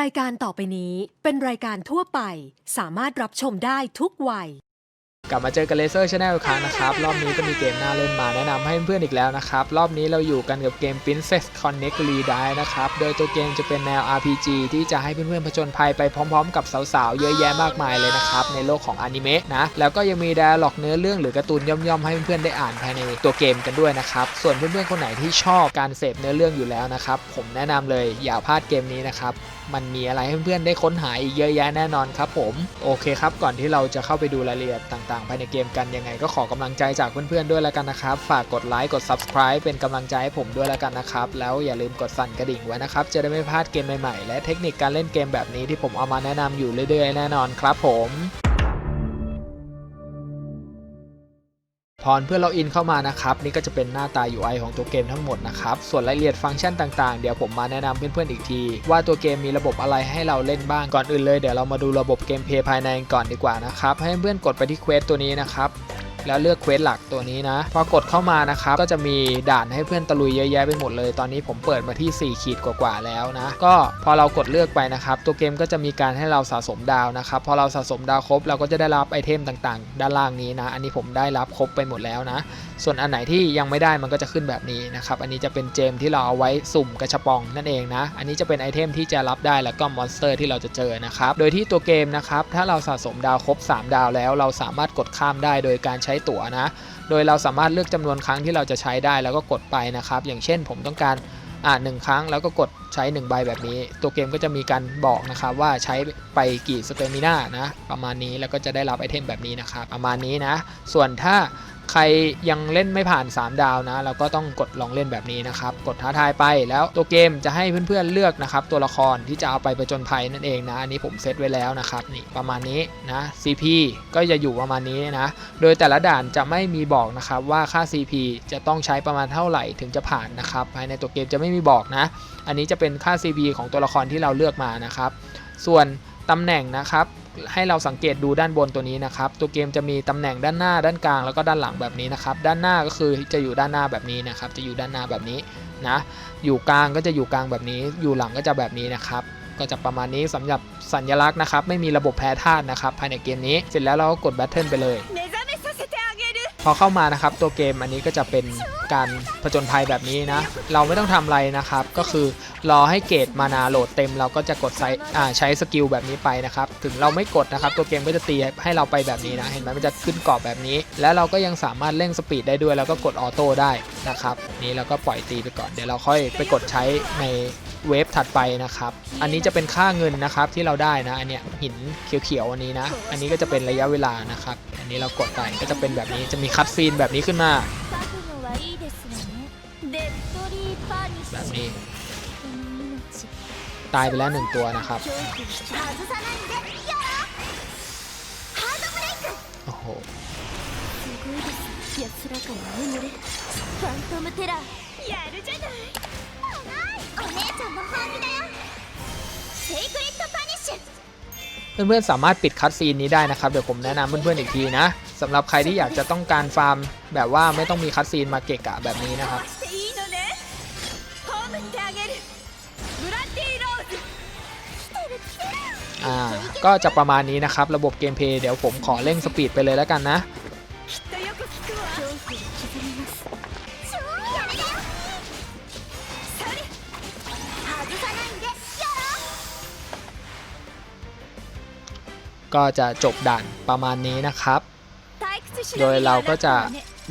รายการต่อไปนี้เป็นรายการทั่วไป สามารถรับชมได้ทุกวัย กลับมาเจอกันเลเซอร์ชาแนลอีกครั้งนะครับ รอบนี้ก็มีเกมน่าเล่นมาแนะนำให้เพื่อนๆอีกแล้วนะครับ รอบนี้เราอยู่กันกับเกม Princess Connect r e d i นะครับ โดยตัวเกมจะเป็นแนว RPG ที่จะให้เพื่อนๆผจญภัยไปพร้อมๆ กับสาวๆ เยอะแยะมากมายเลยนะครับ ในโลกของอนิเมะนะ แล้วก็ยังมีดาร์ล็อกเนื้อเรื่องหรือการ์ตูนย่อมๆ ให้เพื่อนๆได้อ่านภายในตัวเกมกันด้วยนะครับ ส่วนเพื่อนๆคนไหนที่ชอบการเสพเนื้อเรื่องอยู่แล้วนะครับผมแนะนำเลยอย่าพลาดเกมนี้นะครับ มันมีอะไรให้เพื่อนๆได้ค้นหาอีกเยอะแยะแน่นอนครับผมโอเคครับก่อนที่เราจะเข้าไปดูรายละเอียดต่างๆภายในเกมกันยังไงก็ขอกำลังใจจากเพื่อนๆด้วยแล้วกันนะครับฝากกดไลค์กด subscribe เป็นกำลังใจให้ผมด้วยแล้วกันนะครับแล้วอย่าลืมกดสั่นกระดิ่งไว้นะครับจะได้ไม่พลาดเกมใหม่ๆและเทคนิคการเล่นเกมแบบนี้ที่ผมเอามาแนะนำอยู่เรื่อยๆแน่นอนครับผม ถอเพื่อนเราอินเข้ามานะครับ นี่ก็จะเป็นหน้าตา UI ของตัวเกมทั้งหมดนะครับ ส่วนรายละเอียดฟังก์ชันต่างๆ เดี๋ยวผมมาแนะนำเพื่อนๆอีกที ว่าตัวเกมมีระบบอะไรให้เราเล่นบ้างก่อนอื่นเลยเดี๋ยวเรามาดูระบบเกมเพลย์ภายในก่อนดีกว่านะครับให้เพื่อนกดไปที่เควสตัวนี้นะครับ แล้วเลือกเควสหลักตัวนี้นะ พอกดเข้ามานะครับ ก็จะมีด่านให้เพื่อนตะลุยเยอะแยะไปหมดเลย ตอนนี้ผมเปิดมาที่ 4 ขีดกว่าๆแล้วนะ ก็พอเรากดเลือกไปนะครับ ตัวเกมก็จะมีการให้เราสะสมดาวนะครับ พอเราสะสมดาวครบเราก็จะได้รับไอเทมต่างๆ ด้านล่างนี้นะ อันนี้ผมได้รับครบไปหมดแล้วนะ ส่วนอันไหนที่ยังไม่ได้มันก็จะขึ้นแบบนี้นะครับ อันนี้จะเป็นเจมที่เราเอาไว้สุ่มกระชับปองนั่นเองนะ อันนี้จะเป็นไอเทมที่จะรับได้แล้วก็มอนสเตอร์ที่เราจะเจอนะครับ โดยที่ตัวเกมนะครับ ถ้าเราสะสมดาวครบ 3 ดาวแล้ว เราสามารถกดข้ามได้โดยการใช้ตั๋วนะ โดยเราสามารถเลือกจำนวนครั้งที่เราจะใช้ได้แล้วก็กดไปนะครับ อย่างเช่นผมต้องการอ่าหนึ่งครั้งแล้วก็กดใช้ 1 ใบแบบนี้ ตัวเกมก็จะมีการบอกนะครับว่าใช้ไปกี่สเตมิน่านะ ประมาณนี้แล้วก็จะได้รับไอเทมแบบนี้นะครับ ประมาณนี้นะ ส่วนถ้า ใครยังเล่นไม่ผ่าน 3 ดาวนะ เราก็ต้องกดลองเล่นแบบนี้นะครับ กดท้าทายไปแล้วตัวเกมจะให้เพื่อนๆเลือกนะครับ ตัวละครที่จะเอาไปประจนภัยนั่นเองนะ อันนี้ผมเซตไว้แล้วนะครับนี่ประมาณนี้นะ CP ก็จะอยู่ประมาณนี้นะ โดยแต่ละด่านจะไม่มีบอกนะครับว่าค่า CP จะต้องใช้ประมาณเท่าไหร่ถึงจะผ่านนะครับภายในตัวเกมจะไม่มีบอกนะ อันนี้จะเป็นค่า CP ของตัวละครที่เราเลือกมานะครับ ส่วนตำแหน่งนะครับ ให้เราสังเกตดูด้านบนตัวนี้นะครับ ตัวเกมจะมีตำแหน่งด้านหน้าด้านกลางแล้วก็ด้านหลังแบบนี้นะครับ ด้านหน้าก็คือจะอยู่ด้านหน้าแบบนี้นะครับ จะอยู่ด้านหน้าแบบนี้นะ อยู่กลางก็จะอยู่กลางแบบนี้ อยู่หลังก็จะแบบนี้นะครับ ก็จะประมาณนี้สำหรับสัญลักษณ์นะครับ ไม่มีระบบแพ้ธาตุนะครับภายในเกมนี้ เสร็จแล้วเราก็กดแบทเทิลไปเลย พอเข้ามานะครับตัวเกมอันนี้ก็จะเป็นการผจญภัยแบบนี้นะ เราไม่ต้องทำอะไรนะครับ ก็คือรอให้เกรดมานาโหลดเต็ม เราก็จะกดใช้ใช้สกิลแบบนี้ไปนะครับ ถึงเราไม่กดนะครับ ตัวเกมก็จะตีให้เราไปแบบนี้นะ เห็นไหมมันจะขึ้นกรอบแบบนี้ แล้วเราก็ยังสามารถเร่งสปีดได้ด้วย แล้วก็กดออโต้ได้นะครับ นี่เราก็ปล่อยตีไปก่อน เดี๋ยวเราค่อยไปกดใช้ใน เวฟถัดไปนะครับ อันนี้จะเป็นค่าเงินนะครับที่เราได้นะอันเนี้ยหินเขียวๆอันนี้นะ อันนี้ก็จะเป็นระยะเวลานะครับ อันนี้เรากดไปก็จะเป็นแบบนี้จะมีคัดฟีนแบบนี้ขึ้นมา แบบนี้ ตายไปแล้วหนึ่งตัวนะครับโอ้โหや お姉ちゃんも本気だよセイクリッドパニッシュ เพื่อนๆสามารถปิดคัตซีนนี้ได้นะครับ เดี๋ยวผมแนะนำเพื่อนๆอีกทีนะสำหรับใครที่อยากจะต้องการฟาร์ม แบบว่าไม่ต้องมีคัตซีนมาเกะกะแบบนี้นะครับ していいのね葬ってあげるブラッディローズ来てる来てる อ่า ก็จะประมาณนี้นะครับ ระบบเกมเพลย์เดี๋ยวผมขอเร่งสปีดไปเลยแล้วกันนะ ก็จะจบด่านประมาณนี้นะครับ โดยเราก็จะ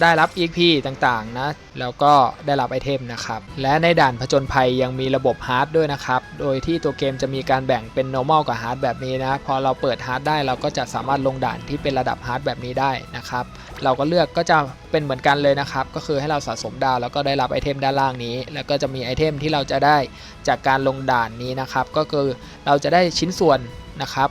ได้รับ EP ต่างๆนะ แล้วก็ได้รับไอเทมนะครับ และในด่านผจญภัยยังมีระบบฮาร์ดด้วยนะครับ โดยที่ตัวเกมจะมีการแบ่งเป็น normal กับฮาร์ดแบบนี้นะ พอเราเปิดฮาร์ดได้เราก็จะสามารถลงด่านที่เป็นระดับฮาร์ดแบบนี้ได้นะครับ เราก็เลือกก็จะเป็นเหมือนกันเลยนะครับ ก็คือให้เราสะสมดาวแล้วก็ได้รับไอเทมด้านล่างนี้ แล้วก็จะมีไอเทมที่เราจะได้จากการลงด่านนี้นะครับ ก็คือเราจะได้ชิ้นส่วนนะครับ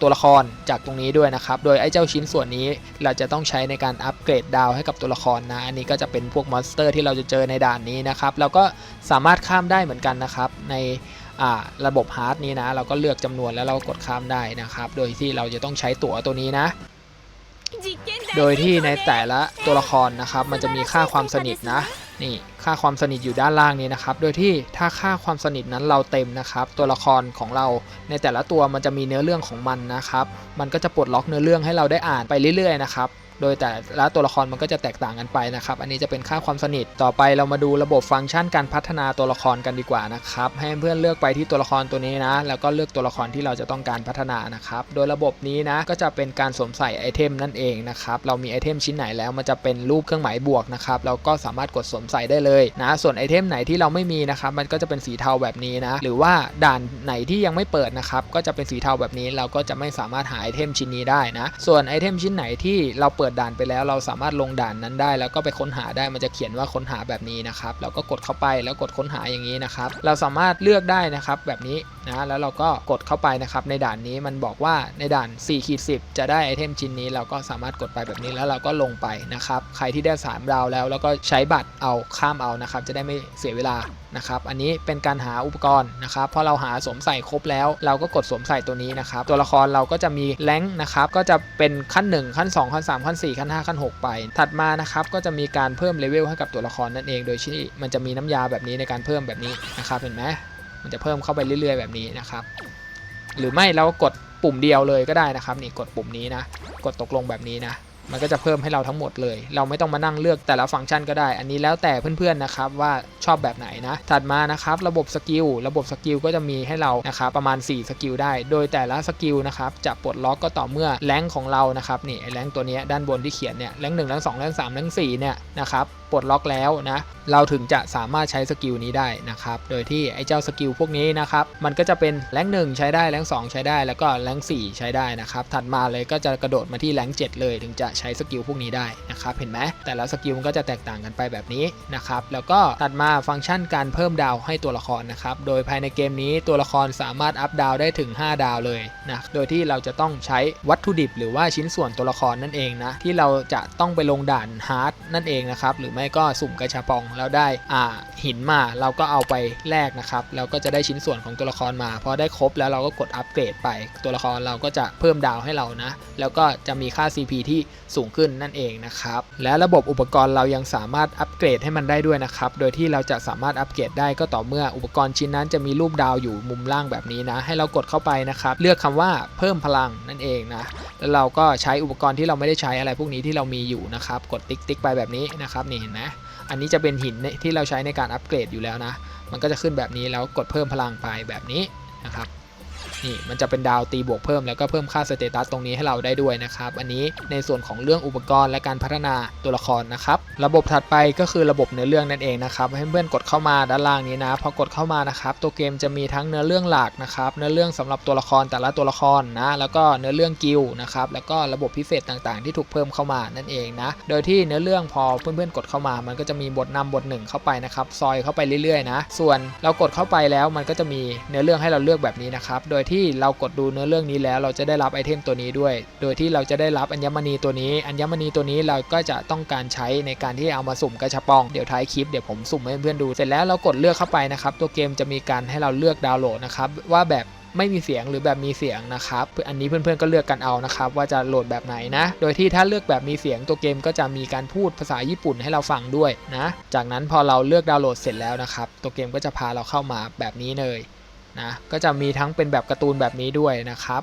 ตัวละครจากตรงนี้ด้วยนะครับ โดยไอ้เจ้าชิ้นส่วนนี้เราจะต้องใช้ในการอัปเกรดดาวให้กับตัวละครนะ อันนี้ก็จะเป็นพวกมอนสเตอร์ที่เราจะเจอในด่านนี้นะครับ เราก็สามารถข้ามได้เหมือนกันนะครับในระบบฮาร์ดนี้นะ เราก็เลือกจำนวนแล้วเรากดข้ามได้นะครับ โดยที่เราจะต้องใช้ตั๋วตัวนี้นะ โดยที่ในแต่ละตัวละครนะครับ มันจะมีค่าความสนิทนะ นี่ค่าความสนิทอยู่ด้านล่างนี้นะครับ โดยที่ถ้าค่าความสนิทนั้นเราเต็มนะครับ ตัวละครของเราในแต่ละตัวมันจะมีเนื้อเรื่องของมันนะครับ มันก็จะปลดล็อกเนื้อเรื่องให้เราได้อ่านไปเรื่อยๆนะครับ โดยแต่ละตัวละครมันก็จะแตกต่างกันไปนะครับ อันนี้จะเป็นค่าความสนิท ต่อไปเรามาดูระบบฟังก์ชันการพัฒนาตัวละครกันดีกว่านะครับ ให้เพื่อนเลือกไปที่ตัวละครตัวนี้นะ แล้วก็เลือกตัวละครที่เราจะต้องการพัฒนานะครับ โดยระบบนี้นะ ก็จะเป็นการสวมใส่ไอเทมนั่นเองนะครับ เรามีไอเทมชิ้นไหนแล้วมันจะเป็นรูปเครื่องหมายบวกนะครับ เราก็สามารถกดสวมใส่ได้เลยนะ ส่วนไอเทมไหนที่เราไม่มีนะครับ มันก็จะเป็นสีเทาแบบนี้นะ หรือว่าด่านไหนที่ยังไม่เปิดนะครับ ก็จะเป็นสีเทาแบบนี้ เราก็จะไม่สามารถหาไอเทมชิ้นนี้ได้นะ ส่วนไอเทมชิ้นไหนที่เราเปิดดด่านไปแล้ว เราสามารถลงด่านนั้นได้ แล้วก็ไปค้นหาได้มันจะเขียนว่าค้นหาแบบนี้นะครับเราก็กดเข้าไปแล้วกดค้นหาอย่างนี้นะครับเราสามารถเลือกได้นะครับแบบนี้นะแล้วเราก็กดเข้าไปนะครับในด่านนี้มันบอกว่าในด่าน4ขีด10 จะได้ไอเทมชิ้นนี้เราก็สามารถกดไปแบบนี้แล้วเราก็ลงไปนะครับใครที่ได้3ดาวแล้ว แล้วก็ใช้บัตรเอาข้ามเอานะครับจะได้ไม่เสียเวลานะครับอันนี้เป็นการหาอุปกรณ์นะครับพอเราหาสวมใส่ครบแล้ว เราก็กดสวมใส่ตัวนี้นะครับตัวละครเราก็จะมีแรงนะครับก็จะเป็นขั้น 1 ขั้น 2 ขั้น 3 ขั้น4 ขั้น 5 ขั้น 6 ไป ถัดมานะครับก็จะมีการเพิ่มเลเวลให้กับตัวละครนั่นเอง โดยที่มันจะมีน้ำยาแบบนี้ในการเพิ่มแบบนี้นะครับเห็นไหมมันจะเพิ่มเข้าไปเรื่อย ๆ แบบนี้นะครับ หรือไม่เราก็กดปุ่มเดียวเลยก็ได้นะครับนี่กดปุ่มนี้นะ กดตกลงแบบนี้นะ มันก็จะเพิ่มให้เราทั้งหมดเลย เราไม่ต้องมานั่งเลือกแต่ละฟังก์ชันก็ได้ อันนี้แล้วแต่เพื่อนๆนะครับว่าชอบแบบไหนนะ ถัดมานะครับระบบสกิล ระบบสกิลก็จะมีให้เรานะครับประมาณ 4 สกิลได้ โดยแต่ละสกิลนะครับจะปลดล็อกก็ต่อเมื่อแรงของเรานะครับนี่ไอ้แรงตัวนี้ด้านบนที่เขียนเนี่ยแรงหนึ่งแรงสองแรงสามแรงสี่เนี่ยนะครับ ปลดล็อกแล้วนะเราถึงจะสามารถใช้สกิลนี้ได้นะครับโดยที่ไอ้เจ้าสกิลพวกนี้นะครับมันก็จะเป็นแรงหนึ่งใช้ได้แรงสองใช้ได้แล้วก็แรงสี่ใช้ได้นะครับถัดมาเลยก็จะกระโดดมาที่แรงเจ็ดเลยถึงจะใช้สกิลพวกนี้ได้นะครับเห็นไหมแต่ละสกิลมันก็จะแตกต่างกันไปแบบนี้นะครับแล้วก็ถัดมาฟังก์ชันการเพิ่มดาวให้ตัวละครนะครับโดยภายในเกมนี้ตัวละครสามารถอัพดาวได้ถึง 5 ดาวเลยนะโดยที่เราจะต้องใช้วัตถุดิบ หรือว่าชิ้นส่วนตัวละครนั่นเองนะที่เราจะต้องไปลงด่านฮาร์ดนั่นเองนะครับหรือไม่ก็สุ่มกระชาปองแล้วได้อ่าหินมาเราก็เอาไปแลกนะครับ เราก็จะได้ชิ้นส่วนของตัวละครมาพอได้ครบแล้วเราก็กดอัปเกรดไปตัวละครเราก็จะเพิ่มดาวให้เรานะ แล้วก็จะมีค่า CP ที่สูงขึ้นนั่นเองนะครับและระบบอุปกรณ์เรายังสามารถอัปเกรดให้มันได้ด้วยนะครับโดยที่เราจะสามารถอัปเกรดได้ก็ต่อเมื่ออุปกรณ์ชิ้นนั้นจะมีรูปดาวอยู่มุมล่างแบบนี้นะ ให้เรากดเข้าไปนะครับเลือกคำว่าเพิ่มพลังนั่นเองนะแล้วเราก็ใช้อุปกรณ์ที่เราไม่ได้ใช้อะไรพวกนี้ที่เรามีอยู่นะครับกดติ๊กติ๊กไปแบบนี้นะครับนี่เห็นไหม อันนี้จะเป็นหินที่เราใช้ในการอัปเกรดอยู่แล้วนะ มันก็จะขึ้นแบบนี้แล้วกดเพิ่มพลังไปแบบนี้นะครับ นี่มันจะเป็นดาวตีบวกเพิ่มแล้วก็เพิ่มค่าสเตตัสตรงนี้ให้เราได้ด้วยนะครับอันนี้ในส่วนของเรื่องอุปกรณ์และการพัฒนาตัวละครนะครับระบบถัดไปก็คือระบบเนื้อเรื่องนั่นเองนะครับให้เพื่อนกดเข้ามาด้านล่างนี้นะพอกดเข้ามานะครับตัวเกมจะมีทั้งเนื้อเรื่องหลักนะครับเนื้อเรื่องสำหรับตัวละครแต่ละตัวละครนะแล้วก็เนื้อเรื่องกิลนะครับแล้วก็ระบบพิเศษต่างๆ ที่ถูกเพิ่มเข้ามานั่นเองนะโดยที่เนื้อเรื่องพอเพื่อนๆกดเข้ามา มันก็จะมีบทนำบทหนึ่งเข้าไปนะครับซอยเข้าไปเรื่อยๆนะส่วนเรากดเข้าไปแล้วมันก็จะมีเนื้อเรื่องให้เราเลือกแบบนี้นะครับโดยที่เรากดดูเนื้อเรื่องนี้แล้วเราจะได้รับไอเทมตัวนี้ด้วย โดยที่เราจะได้รับอัญมณีตัวนี้ อัญมณีตัวนี้เราก็จะต้องการใช้ในการที่เอามาสุ่มกระชับปอง เดี๋ยวท้ายคลิปเดี๋ยวผมสุ่มให้เพื่อนๆดู เสร็จแล้วเรากดเลือกเข้าไปนะครับ ตัวเกมจะมีการให้เราเลือกดาวน์โหลดนะครับว่าแบบไม่มีเสียงหรือแบบมีเสียงนะครับ อันนี้เพื่อนๆก็เลือกกันเอานะครับ ว่าจะโหลดแบบไหนนะ โดยที่ถ้าเลือกแบบมีเสียงตัวเกมก็จะมีการพูดภาษาญี่ปุ่นให้เราฟังด้วยนะ จากนั้นพอเราเลือกดาวน์โหลดเสร็จแล้วนะครับ ตัวเกมก็จะพาเราเข้ามาแบบนี้เลย นะก็จะมีทั้งเป็นแบบการ์ตูนแบบนี้ด้วยนะครับ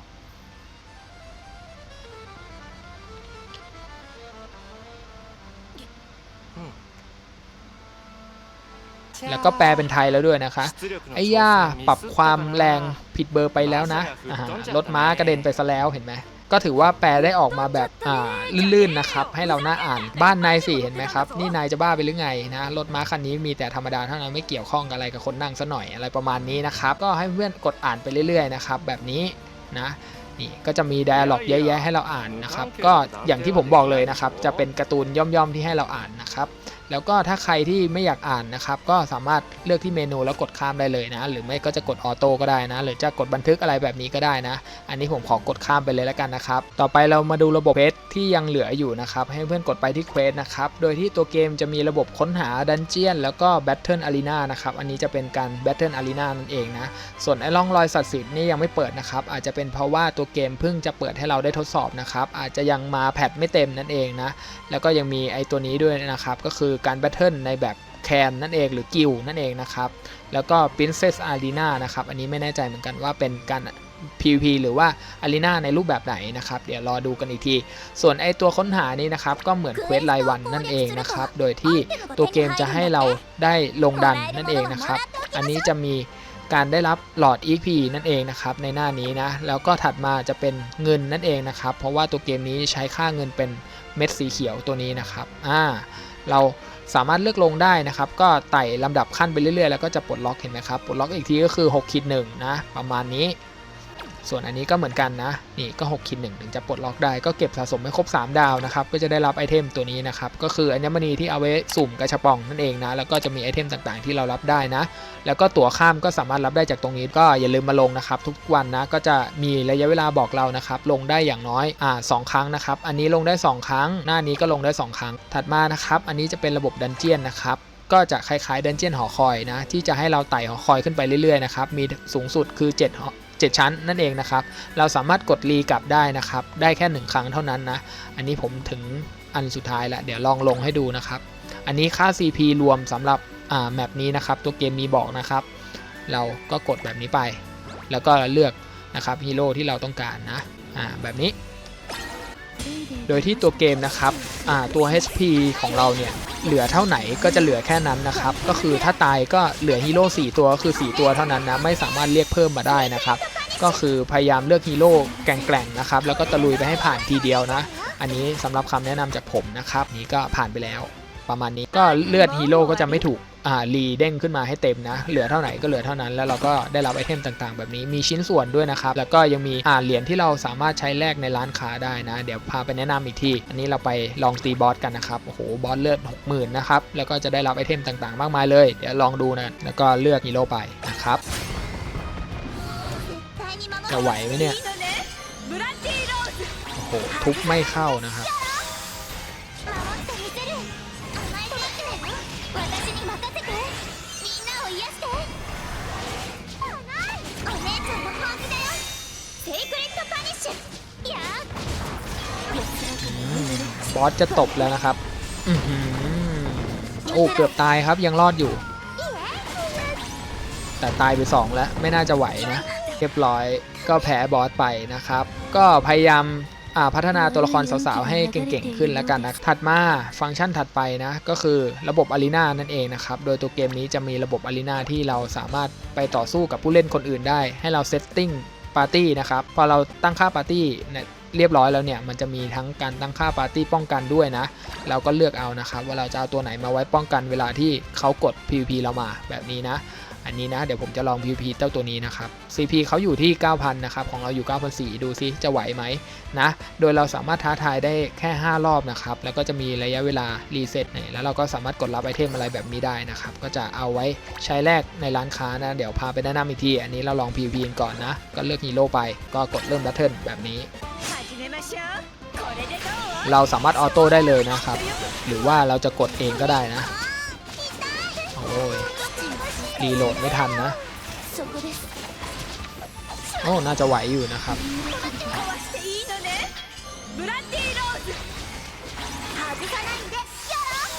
แล้วก็แปลเป็นไทยแล้วด้วยนะคะ ไอ้ย่าปรับความแรงผิดเบอร์ไปแล้วนะ รถม้ากระเด็นไปซะแล้วเห็นไหม ก็ถือว่าแปลได้ออกมาแบบอ่าลื่นๆนะครับ ให้เราหน่าอ่านบ้านนายสี่เห็นไหมครับ นี่นายจะบ้าไปหรือไงนะรถม้าคันนี้มีแต่ธรรมดาเท่านั้นไม่เกี่ยวข้องกับอะไรกับคนนั่งซะหน่อยอะไรประมาณนี้นะครับ ก็ให้เพื่อนกดอ่านไปเรื่อยๆนะครับแบบนี้นะนี่ก็จะมีไดอะล็อกเยอะแยะให้เราอ่านนะครับ ก็อย่างที่ผมบอกเลยนะครับ จะเป็นการ์ตูนย่อมๆที่ให้เราอ่านนะครับ แล้วก็ถ้าใครที่ไม่อยากอ่านนะครับก็สามารถเลือกที่เมนูแล้วกดข้ามได้เลยนะ หรือไม่ก็จะกดออโต้ก็ได้นะ หรือจะกดบันทึกอะไรแบบนี้ก็ได้นะ อันนี้ผมขอกดข้ามไปเลยแล้วกันนะครับ ต่อไปเรามาดูระบบเควสที่ยังเหลืออยู่นะครับ ให้เพื่อนกดไปที่เควสนะครับ โดยที่ตัวเกมจะมีระบบค้นหาดันเจียนแล้วก็แบทเทิลอารีนานะครับ อันนี้จะเป็นการแบทเทิลอารีนานั่นเองนะ ส่วนไอ้ร่องรอยสัตว์สิทธิ์นี่ยังไม่เปิดนะครับ อาจจะเป็นเพราะว่าตัวเกมเพิ่งจะเปิดให้เราได้ทดสอบนะครับ อาจจะยังมาแพทไม่เต็มนั่นเองนะ แล้วก็ยังมีไอ้ตัวนี้ด้วยนะครับ ก็คือการแบทเทิลในแบบแคนนั่นเองหรือกิลนั่นเองนะครับ แล้วก็ Princess Arena นะครับ อันนี้ไม่แน่ใจเหมือนกันว่าเป็นการ PVP หรือว่า Arena ในรูปแบบไหนนะครับ เดี๋ยวรอดูกันอีกที ส่วนไอตัวค้นหานี้นะครับ ก็เหมือนเควสรายวันนั่นเองนะครับ โดยที่ตัวเกมจะให้เราได้ลงดันนั่นเองนะครับ อันนี้จะมีการได้รับหลอด EP นั่นเองนะครับในหน้านี้นะ แล้วก็ถัดมาจะเป็นเงินนั่นเองนะครับ เพราะว่าตัวเกมนี้ใช้ค่าเงินเป็นเม็ดสีเขียวตัวนี้นะครับ อ่า เราสามารถเลือกลงได้นะครับ ก็ไต่ลำดับขั้นไปเรื่อยๆ แล้วก็จะปลดล็อกเห็นไหมครับ ปลดล็อกอีกทีก็คือ6คิด1นะ ประมาณนี้ ส่วนอันนี้ก็เหมือนกันนะ นี่ก็6คิด1ถึงจะปลดล็อกได้ก็เก็บสะสมให้ครบ 3 ดาวนะครับ ก็จะได้รับไอเทมตัวนี้นะครับ ก็คืออัญมณีที่เอาไว้สุ่มกระชับปองนั่นเองนะ แล้วก็จะมีไอเทมต่างๆที่เรารับได้นะ แล้วก็ตั๋วข้ามก็สามารถรับได้จากตรงนี้ก็อย่าลืมมาลงนะครับ ทุกวันนะก็จะมีระยะเวลาบอกเรานะครับ ลงได้อย่างน้อยอ่าสองครั้งนะครับ อันนี้ลงได้ 2 ครั้ง หน้านี้ก็ลงได้ 2 ครั้ง ถัดมานะครับ อันนี้จะเป็นระบบดันเจียนนะครับก็จะคล้ายๆดันเจียนหอคอยนะ ที่จะให้เราไต่หอคอยขึ้นไปเรื่อยๆนะครับ มีสูงสุดคือ 7 7 ชั้นนั่นเองนะครับ เราสามารถกดรีกลับได้นะครับ ได้แค่ 1 ครั้งเท่านั้นนะ อันนี้ผมถึงอันสุดท้ายละเดี๋ยวลองลงให้ดูนะครับ อันนี้ค่า CP รวมสำหรับอ่าแมปนี้นะครับ ตัวเกมมีบอกนะครับ เราก็กดแบบนี้ไป แล้วก็เลือกนะครับฮีโร่ที่เราต้องการนะอ่าแบบนี้ โดยที่ตัวเกมนะครับตัว HP ของเราเนี่ยเหลือเท่าไหนก็จะเหลือแค่นั้นนะครับ ก็คือถ้าตายก็เหลือฮีโร่4ตัวก็คือ 4 ตัวเท่านั้นนะไม่สามารถเรียกเพิ่มมาได้นะครับ ก็คือพยายามเลือกฮีโร่แกร่งๆนะครับ แล้วก็ตะลุยไปให้ผ่านทีเดียวนะ อันนี้สำหรับคำแนะนำจากผมนะครับ นี้ก็ผ่านไปแล้ว ประมาณนี้ก็เลือดฮีโร่ก็จะไม่ถูก รีเด้งขึ้นมาให้เต็มนะ เหลือเท่าไหร่ก็เหลือเท่านั้น แล้วเราก็ได้รับไอเทมต่างๆ แบบนี้มีชิ้นส่วนด้วยนะครับ แล้วก็ยังมีอ่าเหรียญที่เราสามารถใช้แลกในร้านค้าได้นะ เดี๋ยวพาไปแนะนำอีกที อันนี้เราไปลองตีบอสกันนะครับ โอ้โห บอสเลือด60,000นะครับ แล้วก็จะได้รับไอเทมต่างๆ มากมายเลย เดี๋ยวลองดูนะ แล้วก็เลือกฮีโร่ไปนะครับจะไหวไหมเนี่ย โอ้โห ทุกไม่เข้านะครับ บอสจะตบแล้วนะครับอื้อหือโอ้เกือบตายครับยังรอดอยู่ แต่ตายไป2แล้วไม่น่าจะไหวนะเรียบร้อยก็แพ้บอสไปนะครับ ก็พยายามอ่าพัฒนาตัวละครสาวๆ ให้เก่งๆ ขึ้นแล้วกันนะ ถัดมาฟังก์ชันถัดไปนะ ก็คือระบบอารีนานั่นเองนะครับ โดยตัวเกมนี้จะมีระบบอารีนาที่เราสามารถไปต่อสู้กับผู้เล่นคนอื่นได้ ให้เราเซตติ้ง ปาร์ตี้นะครับ พอเราตั้งค่าปาร์ตี้เนี่ยเรียบร้อยแล้วเนี่ย มันจะมีทั้งการตั้งค่าปาร์ตี้ป้องกันด้วยนะ เราก็เลือกเอานะครับ ว่าเราจะเอาตัวไหนมาไว้ป้องกันเวลาที่เขากด PVP เรามาแบบนี้นะ อันนี้นะ เดี๋ยวผมจะลอง PVP เจ้าตัวนี้นะครับ CP เขาอยู่ที่ 9,000 นะครับ ของเราอยู่ 9,400 ดูซิจะไหวไหมนะ โดยเราสามารถท้าทายได้แค่ 5 รอบนะครับ แล้วก็จะมีระยะเวลารีเซ็ตเนี่ยแล้วเราก็สามารถกดรับไอเทมอะไรแบบนี้ได้นะครับ ก็จะเอาไว้ใช้แลกในร้านค้านะ เดี๋ยวพาไปแนะนำอีกที อันนี้เราลอง PVP กัก่อนนะ ก็เลือกฮีโร่ไป ก็กดเริ่มดัตเทิลแบบนี้ เราสามารถออโต้ได้เลยนะครับ หรือว่าเราจะกดเองก็ได้นะ โอ้ย รีโหลดไม่ทันนะ โอ้ น่าจะไหวอยู่นะครับ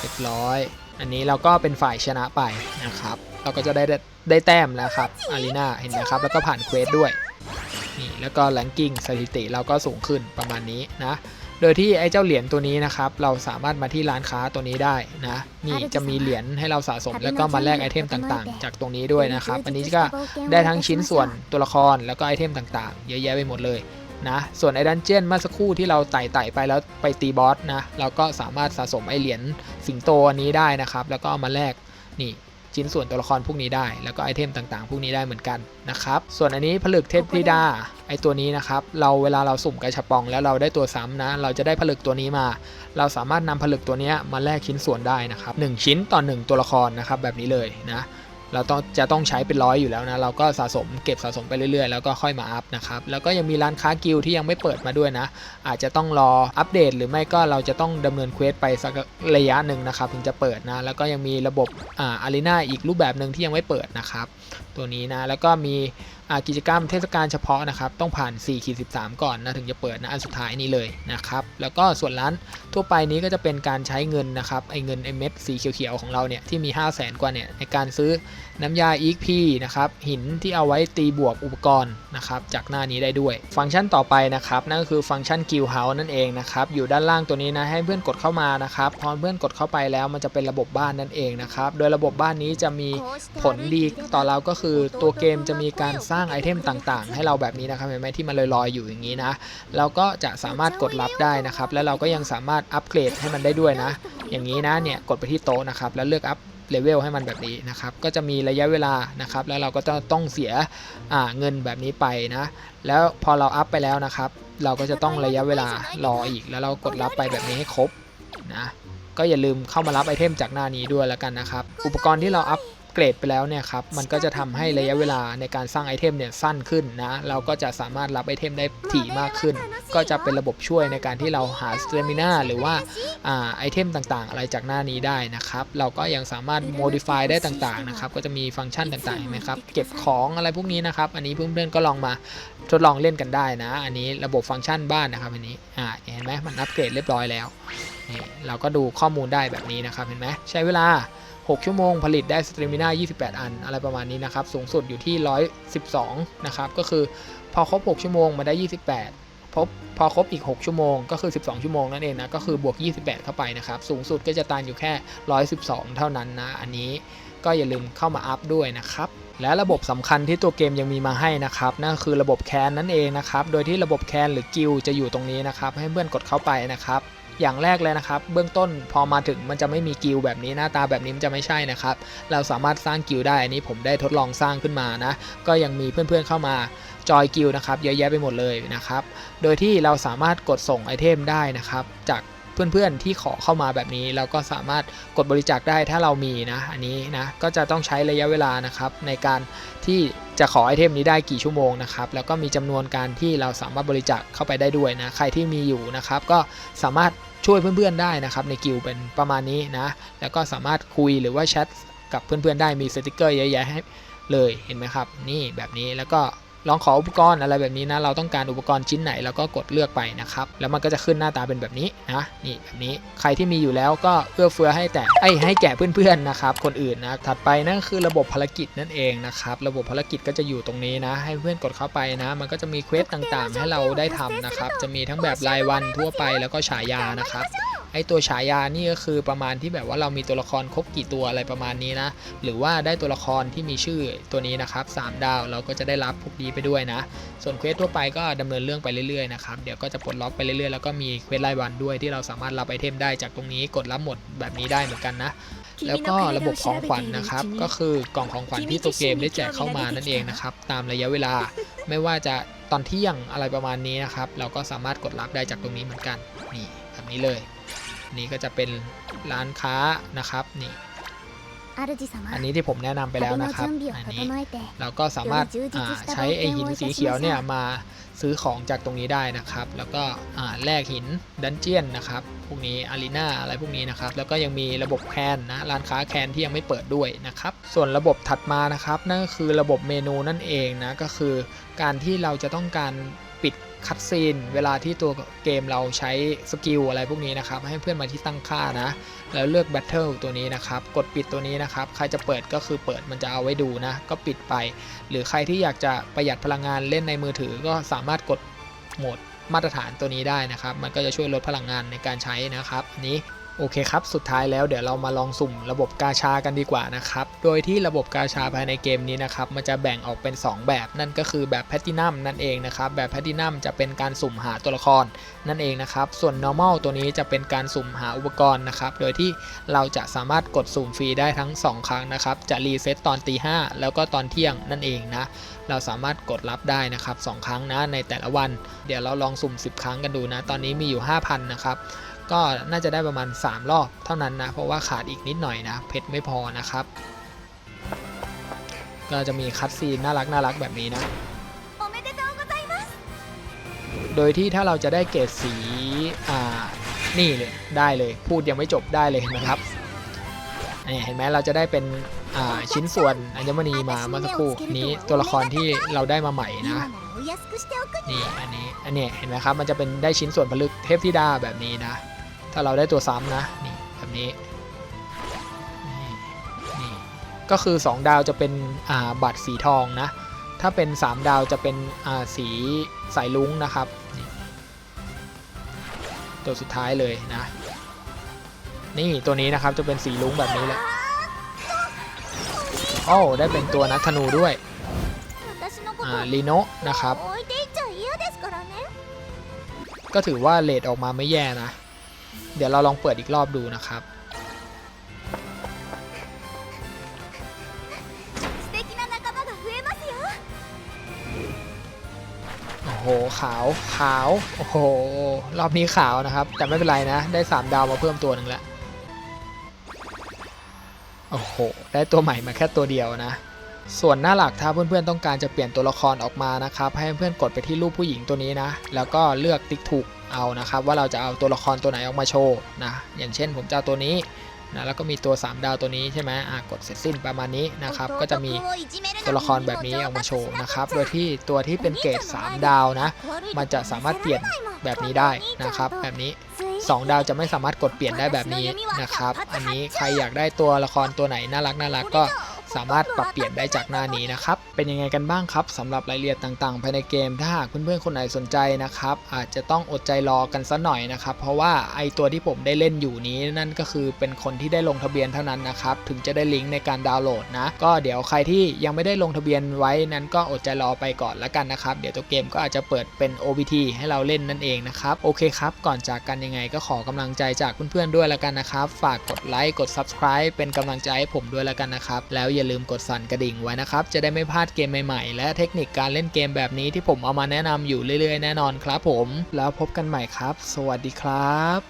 เรียบร้อย อันนี้เราก็เป็นฝ่ายชนะไปนะครับ เราก็จะได้ได้แต้มแล้วครับ อารีนาเห็นไหมครับ แล้วก็ผ่านเควสด้วย นี่ แล้วก็แลนกิ้งสถิติเราก็สูงขึ้นประมาณนี้นะ โดยที่ไอ้เจ้าเหรียญตัวนี้นะครับ เราสามารถมาที่ร้านค้าตัวนี้ได้นะ นี่จะมีเหรียญให้เราสะสมแล้วก็มาแลกไอเทมต่างๆ จากตรงนี้ด้วยนะครับ อันนี้ก็ได้ทั้งชิ้นส่วนตัวละครแล้วก็ไอเทมต่างๆ เยอะแยะไปหมดเลยนะ ส่วนไอ้ดันเจียนเมื่อสักครู่ที่เราไต่ไต่ไปแล้วไปตีบอสนะ เราก็สามารถสะสมไอเหรียญสิงโตอันนี้ได้นะครับ แล้วก็เอามาแลกนี่ ชิ้นส่วนตัวละครพวกนี้ได้ แล้วก็ไอเทมต่างๆ พวกนี้ได้เหมือนกันนะครับส่วนอันนี้ผลึกเทพธิดาไอตัวนี้นะครับเราเวลาเราสุ่มกระชับปอง แล้วเราได้ตัวซ้ำนะ เราจะได้ผลึกตัวนี้มา เราสามารถนำผลึกตัวนี้มาแลกชิ้นส่วนได้นะครับหนึ่งชิ้นต่อหนึ่งตัวละครนะครับแบบนี้เลยนะ เราต้องจะต้องใช้เป็นร้อยอยู่แล้วนะ เราก็สะสมเก็บสะสมไปเรื่อยๆ แล้วก็ค่อยมาอัพนะครับ แล้วก็ยังมีร้านค้ากิลด์ที่ยังไม่เปิดมาด้วยนะ อาจจะต้องรออัปเดต หรือไม่ก็เราจะต้องดำเนินเควสไปสักระยะหนึ่งนะครับถึงจะเปิดนะ แล้วก็ยังมีระบบอ่าอารีนาอีกรูปแบบหนึ่งที่ยังไม่เปิดนะครับ ตัวนี้นะ แล้วก็มี กิจกรรมเทศกาลเฉพาะนะครับ ต้องผ่าน4ขีด13 ก่อนนะถึงจะเปิดนะอันสุดท้ายนี้เลยนะครับ แล้วก็ส่วนร้านทั่วไปนี้ก็จะเป็นการใช้เงินนะครับไอเงินไอเม็ดสีเขียวๆของเราเนี่ยที่มี 5 0 0 0 0นกว่าเนี่ยในการซื้อ น้ำยา EXP นะครับหินที่เอาไว้ตีบวกอุปกรณ์นะครับจากหน้านี้ได้ด้วย ฟังก์ชันต่อไปนะครับนั่นก็คือฟังก์ชัน Guild House นั่นเองนะครับอยู่ด้านล่างตัวนี้นะให้เพื่อนกดเข้ามานะครับพอเพื่อนกดเข้าไปแล้วมันจะเป็นระบบบ้านนั่นเองนะครับโดยระบบบ้านนี้จะมีผลดีต่อเราก็คือตัวเกมจะมีการสร้างไอเทมต่างๆ ให้เราแบบนี้นะครับเห็นไหมที่มันลอยๆอยู่อย่างนี้นะเราก็จะสามารถกดรับได้นะครับแล้วเราก็ยังสามารถอัปเกรดให้มันได้ด้วยนะอย่างนี้นะเนี่ยกดไปที่โต๊ะนะครับแล้วเลือกอัพ เลเวลให้มันแบบนี้นะครับ ก็จะมีระยะเวลานะครับ แล้วเราก็จะต้องเสียเงินแบบนี้ไปนะ แล้วพอเราอัพไปแล้วนะครับ เราก็จะต้องระยะเวลารออีก แล้วเรากดรับไปแบบนี้ให้ครบนะ ก็อย่าลืมเข้ามารับไอเทมจากหน้านี้ด้วยแล้วกันนะครับ อุปกรณ์ที่เราอัพ เกรดไปแล้วเนี่ยครับมันก็จะทำให้ระยะเวลาในการสร้างไอเทมเนี่ยสั้นขึ้นนะเราก็จะสามารถรับไอเทมได้ถี่มากขึ้น ก็จะเป็นระบบช่วยในการที่เราหาสเตมินาหรือว่าอ่าไอเทมต่างๆ อะไรจากหน้านี้ได้นะครับ เราก็ยังสามารถ modify ได้ต่างๆนะครับก็จะมีฟังก์ชันต่างๆเห็นไหมครับ เก็บของอะไรพวกนี้นะครับ อันนี้เพื่อนๆก็ลองมาทดลองเล่นกันได้นะ อันนี้ระบบฟังก์ชันบ้านนะครับอันนี้อ่าเห็นไหมมันอัปเกรดเรียบร้อยแล้วนี่เราก็ดูข้อมูลได้แบบนี้นะครับเห็นไหมใช้เวลา 6 ชั่วโมง ผลิตได้สตรีมิน่า28 อัน อะไรประมาณนี้นะครับ สูงสุดอยู่ที่ 112 นะครับ ก็คือพอครบ 6 ชั่วโมงมาได้ 28พบพอครบอีก 6 ชั่วโมง ก็คือ 12 ชั่วโมงนั่นเองนะ ก็คือบวก 28 เข้าไปนะครับ สูงสุดก็จะตานอยู่แค่ 112 เท่านั้นนะ อันนี้ก็อย่าลืมเข้ามาอัพด้วยนะครับและระบบสำคัญที่ตัวเกมยังมีมาให้นะครับนั่นคือระบบแคนนั่นเองนะครับ โดยที่ระบบแคนหรือกิลจะอยู่ตรงนี้นะครับ ให้เพื่อนกดเข้าไปนะครับ อย่างแรกเลยนะครับ เบื้องต้นพอมาถึงมันจะไม่มีกิลแบบนี้หน้าตาแบบนี้มันจะไม่ใช่นะครับ เราสามารถสร้างกิลได้อันนี้ผมได้ทดลองสร้างขึ้นมานะ ก็ยังมีเพื่อนๆเข้ามาจอยกิลนะครับเยอะแยะไปหมดเลยนะครับ โดยที่เราสามารถกดส่งไอเทมได้นะครับ จากเพื่อนๆที่ขอเข้ามาแบบนี้เราก็สามารถกดบริจาคได้ถ้าเรามีนะ อันนี้นะก็จะต้องใช้ระยะเวลานะครับในการที่ จะขอไอเทมนี้ได้กี่ชั่วโมงนะครับแล้วก็มีจำนวนการที่เราสามารถบริจาคเข้าไปได้ด้วยนะใครที่มีอยู่นะครับก็สามารถช่วยเพื่อนๆได้นะครับในกิลเป็นประมาณนี้นะแล้วก็สามารถคุยหรือว่าแชทกับเพื่อนๆได้มีสติกเกอร์เยอะแยะให้เลยเห็นไหมครับ นี่แบบนี้แล้วก็ ลองขออุปกรณ์อะไรแบบนี้นะ เราต้องการอุปกรณ์ชิ้นไหนเราก็กดเลือกไปนะครับ แล้วมันก็จะขึ้นหน้าตาเป็นแบบนี้นะ นี่แบบนี้ ใครที่มีอยู่แล้วก็เอื้อเฟื้อให้แต่ไอ้ให้แก่เพื่อนๆนะครับ คนอื่นนะ ถัดไปนั่นคือระบบภารกิจนั่นเองนะครับ ระบบภารกิจก็จะอยู่ตรงนี้นะ ให้เพื่อนกดเข้าไปนะ มันก็จะมีเควสต่างๆ ให้เราได้ทำนะครับ จะมีทั้งแบบรายวันทั่วไปแล้วก็ฉายานะครับไอตัวฉายานี่ก็คือประมาณที่แบบว่าเรามีตัวละครครบกี่ตัวอะไรประมาณนี้นะ หรือว่าได้ตัวละครที่มีชื่อตัวนี้นะครับ 3 ดาวเราก็จะได้รับพวกนี้ไปด้วยนะ ส่วนเควสทั่วไปก็ดำเนินเรื่องไปเรื่อยๆนะครับเดี๋ยวก็จะปลดล็อกไปเรื่อยๆแล้วก็มีเควสรายวันด้วยที่เราสามารถรับไอเทมได้จากตรงนี้กดรับหมดแบบนี้ได้เหมือนกันนะแล้วก็ระบบของขวัญนะครับ ก็คือกล่องของขวัญที่ตัวเกมได้แจกเข้ามานั่นเองนะครับ ตามระยะเวลาไม่ว่าจะตอนเที่ยงอะไรประมาณนี้นะครับ เราก็สามารถกดรับได้จากตรงนี้เหมือนกันนี่แบบนี้เลย นี่ก็จะเป็นร้านค้านะครับนี่主様 อันนี้ที่ผมแนะนำไปแล้วนะครับอันนี้เราก็สามารถใช้ไอหินสีเขียวเนี่ยมาซื้อของจากตรงนี้ได้นะครับ แล้วก็แลกหินดันเจียนนะครับพวกนี้อารีนาอะไรพวกนี้นะครับ แล้วก็ยังมีระบบแคนนะร้านค้าแคนที่ยังไม่เปิดด้วยนะครับ ส่วนระบบถัดมานะครับ นั่นก็คือระบบเมนูนั่นเองนะก็คือการที่เราจะต้องการ ปิดคัดซีนเวลาที่ตัวเกมเราใช้สกิลอะไรพวกนี้นะครับ ให้เพื่อนมาที่ตั้งค่านะ แล้วเลือก Battle ตัวนี้นะครับ กดปิดตัวนี้นะครับ ใครจะเปิดก็คือเปิดมันจะเอาไว้ดูนะ ก็ปิดไป หรือใครที่อยากจะประหยัดพลังงานเล่นในมือถือก็สามารถกดโหมดมาตรฐานตัวนี้ได้นะครับ มันก็จะช่วยลดพลังงานในการใช้นะครับนี้ โอเคครับ สุดท้ายแล้วเดี๋ยวเรามาลองสุ่มระบบกาชากันดีกว่านะครับ โดยที่ระบบกาชาภายในเกมนี้นะครับ มันจะแบ่งออกเป็น 2 แบบ นั่นก็คือแบบแพตตินัมนั่นเองนะครับ แบบแพตตินัมจะเป็นการสุ่มหาตัวละครนั่นเองนะครับ ส่วน normal ตัวนี้จะเป็นการสุ่มหาอุปกรณ์นะครับ โดยที่เราจะสามารถกดสุ่มฟรีได้ทั้ง 2 ครั้งนะครับ จะรีเซ็ตตอนตีห้าแล้วก็ตอนเที่ยงนั่นเองนะ เราสามารถกดรับได้นะครับ 2 ครั้งนะในแต่ละวัน เดี๋ยวเราลองสุ่ม 10 ครั้งกันดูนะ ตอนนี้มีอยู่ 5,000 นะครับ ก็น่าจะได้ประมาณ 3 รอบเท่านั้นนะ เพราะว่าขาดอีกนิดหน่อยนะ เพชรไม่พอนะครับ ก็จะมีคัดซีนน่ารักน่ารักแบบนี้นะ โดยที่ถ้าเราจะได้เกรดสีอ่านี่เลยได้เลย พูดยังไม่จบได้เลยนะครับนี่เห็นไหมเราจะได้เป็นชิ้นส่วนอัญมณีมาเมื่อสักครู่นี้ตัวละครที่เราได้มาใหม่นะนี่อันนี้อันนี้เห็นไหมครับมันจะเป็นได้ชิ้นส่วนผลึกเทพธิดาแบบนี้นะ ถ้าเราได้ตัวซ้ำนะ นี่แบบนี้นี่ก็คือ 2 ดาวจะเป็นบัตรสีทองนะ ถ้าเป็น 3 ดาวจะเป็นสีสายลุ้งนะครับ ตัวสุดท้ายเลยนะ นี่ตัวนี้นะครับจะเป็นสีลุ้งแบบนี้แหละโอ้ได้เป็นตัวนักธนูด้วยลีโนนะครับ ก็ถือว่าเลดออกมาไม่แย่นะ เดี๋ยวเราลองเปิดอีกรอบดูนะครับ โอ้โห ขาว ขาว โอ้โห รอบนี้ขาวนะครับ แต่ไม่เป็นไรนะ ได้ 3 ดาวมาเพิ่มตัวหนึ่งแล้ว โอ้โห ได้ตัวใหม่มาแค่ตัวเดียวนะส่วนหน้าหลักถ้าเพื่อนๆต้องการจะเปลี่ยนตัวละครออกมานะครับ ให้เพื่อนๆกดไปที่รูปผู้หญิงตัวนี้นะ แล้วก็เลือกติ๊กถูก เอานะครับว่าเราจะเอาตัวละครตัวไหนออกมาโชว์นะอย่างเช่นผมจะเอาตัวนี้นะแล้วก็มีตัว 3 ดาวตัวนี้ใช่ไหมอะกดเสร็จสิ้นประมาณนี้นะครับก็จะมีตัวละครแบบนี้ออกมาโชว์นะครับโดยที่ตัวที่เป็นเกรด3 ดาวนะมันจะสามารถเปลี่ยนแบบนี้ได้นะครับแบบนี้ 2 ดาวจะไม่สามารถกดเปลี่ยนได้แบบนี้นะครับอันนี้ใครอยากได้ตัวละครตัวไหนน่ารักน่ารักก็ สามารถปรับเปลี่ยนได้จากหน้านี้นะครับ เป็นยังไงกันบ้างครับสำหรับรายละเอียดต่างๆ ภายในเกม ถ้าหากเพื่อนๆคนไหนสนใจนะครับ อาจจะต้องอดใจรอกันสักหน่อยนะครับ เพราะว่าไอตัวที่ผมได้เล่นอยู่นี้นั่นก็คือเป็นคนที่ได้ลงทะเบียนเท่านั้นนะครับ ถึงจะได้ลิงก์ในการดาวน์โหลดนะ ก็เดี๋ยวใครที่ยังไม่ได้ลงทะเบียนไว้นั้นก็อดใจรอไปก่อนละกันนะครับ เดี๋ยวตัวเกมก็อาจจะเปิดเป็น OBT ให้เราเล่นนั่นเองนะครับ โอเคครับ ก่อนจากกันยังไงก็ขอกำลังใจจากเพื่อนๆด้วยละกันนะครับ ฝากกดไลค์ กด Subscribe เป็นกำลังใจให้ผมด้วยละกันนะครับ แล้วอย่าลืมกดสั่นกระดิ่งไว้นะครับ จะได้ไม่พลาดเกมใหม่ๆ และเทคนิคการเล่นเกมแบบนี้ที่ผมเอามาแนะนำอยู่เรื่อยๆ แน่นอนครับผม แล้วพบกันใหม่ครับ สวัสดีครับ